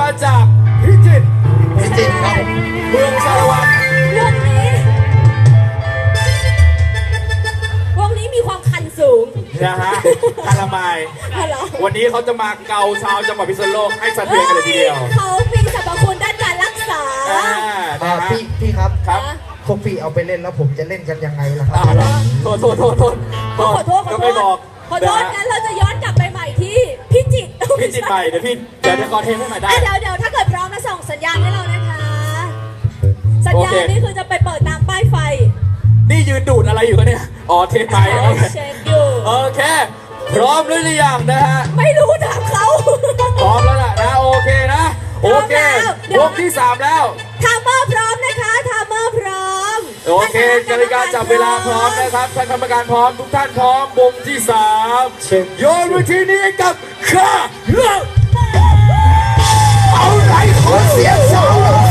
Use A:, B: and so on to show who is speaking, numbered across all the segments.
A: มาจากพิจิตร
B: พิจิตรครับ
A: เมืองสารวัตร
C: วงนี้ วงนี้มีความคันสูง
A: นะฮะคาราไมาย
C: อ๋อเหรอ
A: วันนี้เขาจะมาเกาชาวจังหวัดพิษณุโลกให้สะเทือนกันเลยทีเดียว
C: ฮ้เขามีสรรพคุณด้านการรักษา
A: อ่า
B: อ่า
A: นะฮะ
B: พี่พี่ครับ
A: ครับ
B: พวกพี่เอาไปเล่นแล้วผมจะเล่นกันยังไงล่ะครั
A: อ่า
B: บ
A: โทษโทษโทษโทษ
C: ขอโทษขอ
A: ก็
C: โท
A: ไม่
C: ษ
A: บอก
C: ขอโทษ
A: นะฮะ
C: งั้นเราจะย้อนกลับไปใหม่ที่พิจิตร
A: พิจิตรไปเดี๋ยวพี่เดี๋ยวจะขอเทปให้ใหม่ได้
C: อะเดี๋ยวเดี๋ยวถ้าเกิดพร้อมนะส่งสัญญาณให้เรานะคะ สัญญาณ
A: โอเค
C: นี่คือจะไปเปิดตามป้ายไฟ
A: นี่ยืนดูดอะไรอยู่กันเนี่ย อ๋อเทปไปโอเค
C: เช็คอยู่
A: โอเค พร้อมหรือยังนะฮะ
C: ไม่รู้ถามเขา
A: พร้อมแล้วล่ะนะโอเคนะ โอเค
C: พร้อมแล้วเดี๋ยว
A: วงที่สามแล้ว
C: ทามเมอร์พร้อมนะคะทามเมอร์พร้อม
A: โอเคกติกาจับเวลาพร้อมนะครับท่านกรรมการพร้อมทุกท่านพร้อมวงที่สามโยนวิธีนี้กับข้าเลือกเอาไหนขอเสียงสาว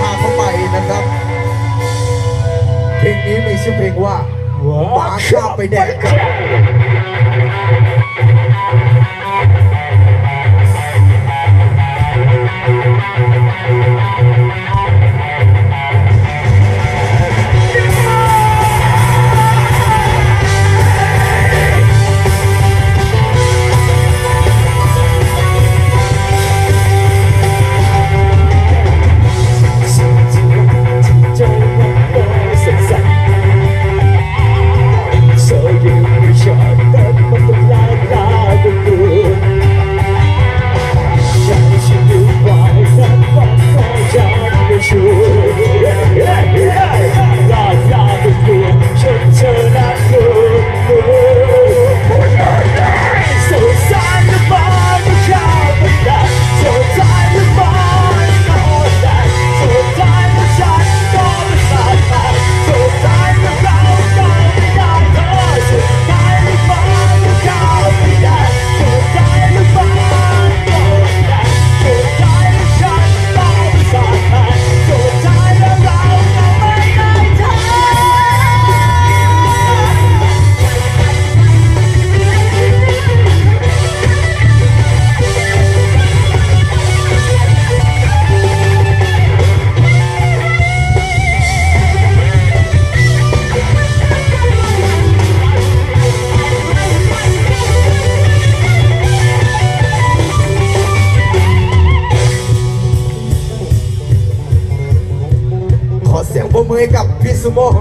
D: พาเขาไปนะครับ เพลงนี้มีชื่อเพลงว่าหมาข้าบไปแดกครับ กับ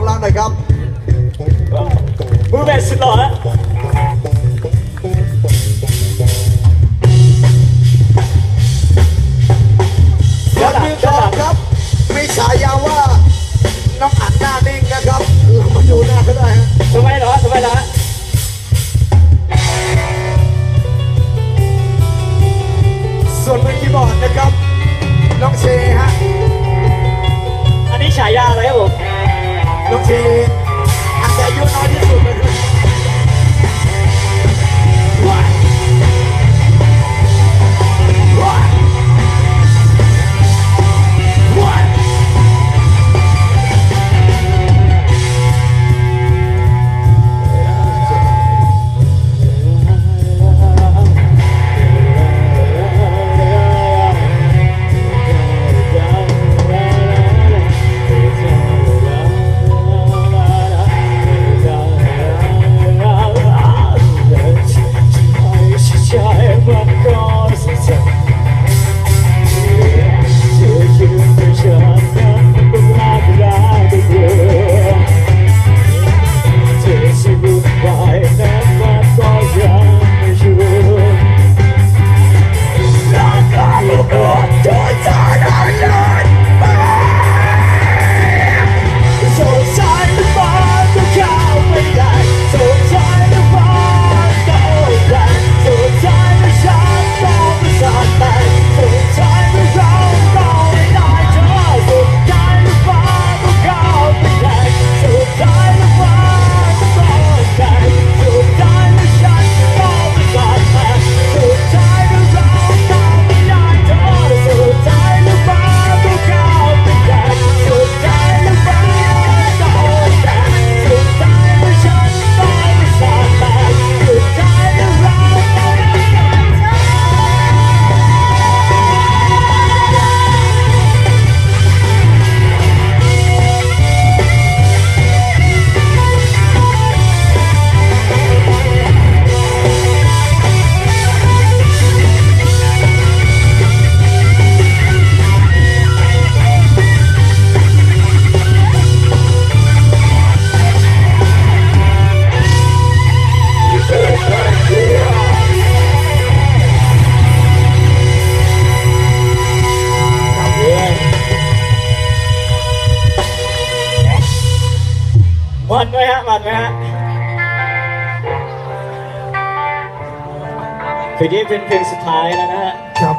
A: ล
D: งนี้เป็
A: นเพลงสุดท้ายแล้วนะ
D: ครับ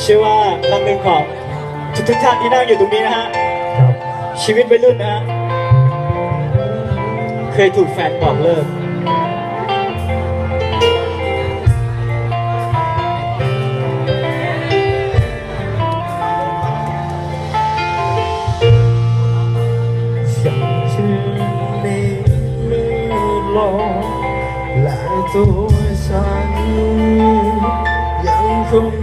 A: เชื่อว่าลำหนึ่งของทุกท่านที่นั่งอยู่ตรงนี้นะฮะชีวิตวัยรุ่นนะเคยถูกแฟนบอกเลิกและตัว from